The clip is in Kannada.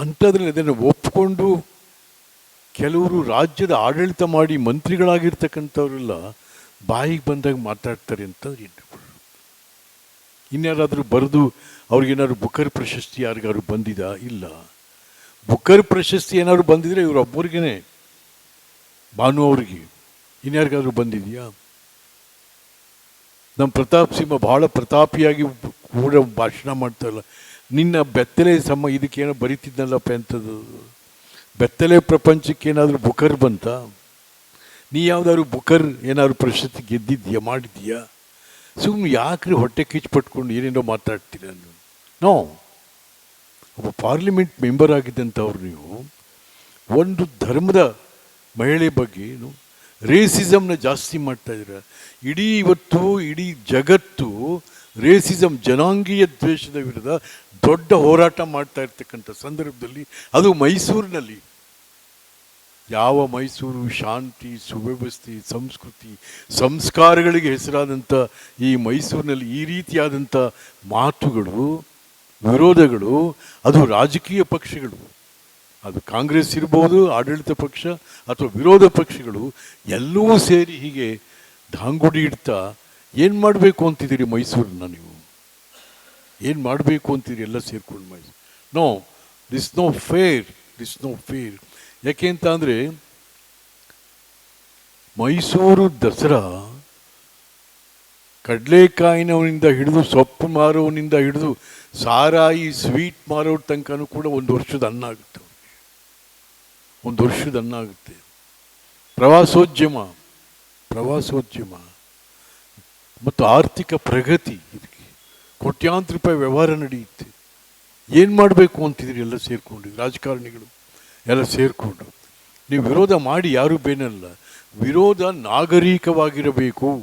ಅಂಥದ್ರಲ್ಲಿ ಅದನ್ನು ಒಪ್ಪಿಕೊಂಡು ಕೆಲವರು ರಾಜ್ಯದ ಆಡಳಿತ ಮಾಡಿ ಮಂತ್ರಿಗಳಾಗಿರ್ತಕ್ಕಂಥವರೆಲ್ಲ ಬಾಯಿಗೆ ಬಂದಾಗ ಮಾತಾಡ್ತಾರೆ ಅಂತ. ಇನ್ಯಾರಾದರೂ ಬರೆದು ಅವ್ರಿಗೇನಾದ್ರು ಬುಕರ್ ಪ್ರಶಸ್ತಿ ಯಾರಿಗಾದ್ರು ಬಂದಿದಾ? ಇಲ್ಲ. ಬುಕರ್ ಪ್ರಶಸ್ತಿ ಏನಾದ್ರು ಬಂದಿದ್ರೆ ಇವರೊಬ್ಬರಿಗೇನೆ ಭಾನು ಅವ್ರಿಗೆ. ಇನ್ಯಾರಿಗಾದ್ರೂ ಬಂದಿದೆಯಾ? ನಮ್ಮ ಪ್ರತಾಪ್ ಸಿಂಹ ಭಾಳ ಪ್ರತಾಪಿಯಾಗಿ ಕೂಡ ಭಾಷಣ ಮಾಡ್ತಾರಲ್ಲ ನಿನ್ನ ಬೆತ್ತಲೆ ಸಮ ಇದಕ್ಕೇನೋ ಬರಿತಿದ್ನಲ್ಲಪ್ಪ ಎಂಥದ್ದು? ಬೆತ್ತಲೆ ಪ್ರಪಂಚಕ್ಕೆ ಏನಾದರೂ ಬುಕರ್ ಬಂತ? ನೀ ಯಾವುದಾದ್ರು ಬುಕರ್ ಏನಾದ್ರು ಪ್ರಶಸ್ತಿ ಗೆದ್ದಿದ್ಯಾ, ಮಾಡಿದ್ಯಾ? ಸುಮ್ಮನೆ ಯಾಕ್ರಿ ಹೊಟ್ಟೆ ಕಿಚ್ಚು ಪಟ್ಕೊಂಡು ಏನೇನೋ ಮಾತಾಡ್ತೀರ ನೋ. ಒಬ್ಬ ಪಾರ್ಲಿಮೆಂಟ್ ಮೆಂಬರ್ ಆಗಿದ್ದಂಥವ್ರು ನೀವು, ಒಂದು ಧರ್ಮದ ಮಹಿಳೆ ಬಗ್ಗೆ ಏನು ರೇಸಿಸಮ್ನ ಜಾಸ್ತಿ ಮಾಡ್ತಾ ಇದ್ದೀರ. ಇಡೀ ಇವತ್ತು, ಇಡೀ ಜಗತ್ತು ರೇಸಿಸಮ್ ಜನಾಂಗೀಯ ದ್ವೇಷದ ವಿರುದ್ಧ ದೊಡ್ಡ ಹೋರಾಟ ಮಾಡ್ತಾ ಇರ್ತಕ್ಕಂಥ ಸಂದರ್ಭದಲ್ಲಿ, ಅದು ಮೈಸೂರಿನಲ್ಲಿ. ಯಾವ ಮೈಸೂರು ಶಾಂತಿ, ಸುವ್ಯವಸ್ಥೆ, ಸಂಸ್ಕೃತಿ, ಸಂಸ್ಕಾರಗಳಿಗೆ ಹೆಸರಾದಂಥ ಈ ಮೈಸೂರಿನಲ್ಲಿ ಈ ರೀತಿಯಾದಂಥ ಮಾತುಗಳು, ವಿರೋಧಗಳು, ಅದು ರಾಜಕೀಯ ಪಕ್ಷಗಳು. ಅದು ಕಾಂಗ್ರೆಸ್ ಇರ್ಬೋದು, ಆಡಳಿತ ಪಕ್ಷ ಅಥವಾ ವಿರೋಧ ಪಕ್ಷಗಳು, ಎಲ್ಲವೂ ಸೇರಿ ಹೀಗೆ ಧಾಂಗುಡಿ ಇಡ್ತಾ ಏನು ಮಾಡಬೇಕು ಅಂತಿದ್ದೀರಿ ಮೈಸೂರನ್ನ ನೀವು? ಏನು ಮಾಡಬೇಕು ಅಂತಿದ್ದೀರಿ ಎಲ್ಲ ಸೇರ್ಕೊಂಡು Mysuru? No this no fair this no fair ಯಾಕೆ ಅಂತ ಅಂದರೆ, ಮೈಸೂರು ದಸರಾ ಕಡಲೆಕಾಯಿನವನಿಂದ ಹಿಡಿದು ಸೊಪ್ಪು ಮಾರೋನಿಂದ ಹಿಡಿದು ಸಾರಾಯಿ ಸ್ವೀಟ್ ಮಾರೋ ತನಕನೂ ಕೂಡ ಒಂದು ವರ್ಷದ ಅನ್ನ ಆಗುತ್ತೆ. ಒಂದು ವರ್ಷದ ಅನ್ನ ಆಗುತ್ತೆ. ಪ್ರವಾಸೋದ್ಯಮ ಪ್ರವಾಸೋದ್ಯಮ. ಮತ್ತು ಆರ್ಥಿಕ ಪ್ರಗತಿ ಇದಕ್ಕೆ. ಕೋಟ್ಯಾಂತರ ರೂಪಾಯಿ ವ್ಯವಹಾರ ನಡೆಯುತ್ತೆ. ಏನು ಮಾಡಬೇಕು ಅಂತಿದ್ರಿ ಎಲ್ಲ ಸೇರಿಕೊಂಡು ರಾಜಕಾರಣಿಗಳು ಎಲ್ಲ ಸೇರಿಕೊಂಡು. ನೀವು ವಿರೋಧ ಮಾಡಿ ಯಾರೂ ಬೇನಲ್ಲ. ವಿರೋಧ ನಾಗರಿಕವಾಗಿರಬೇಕು.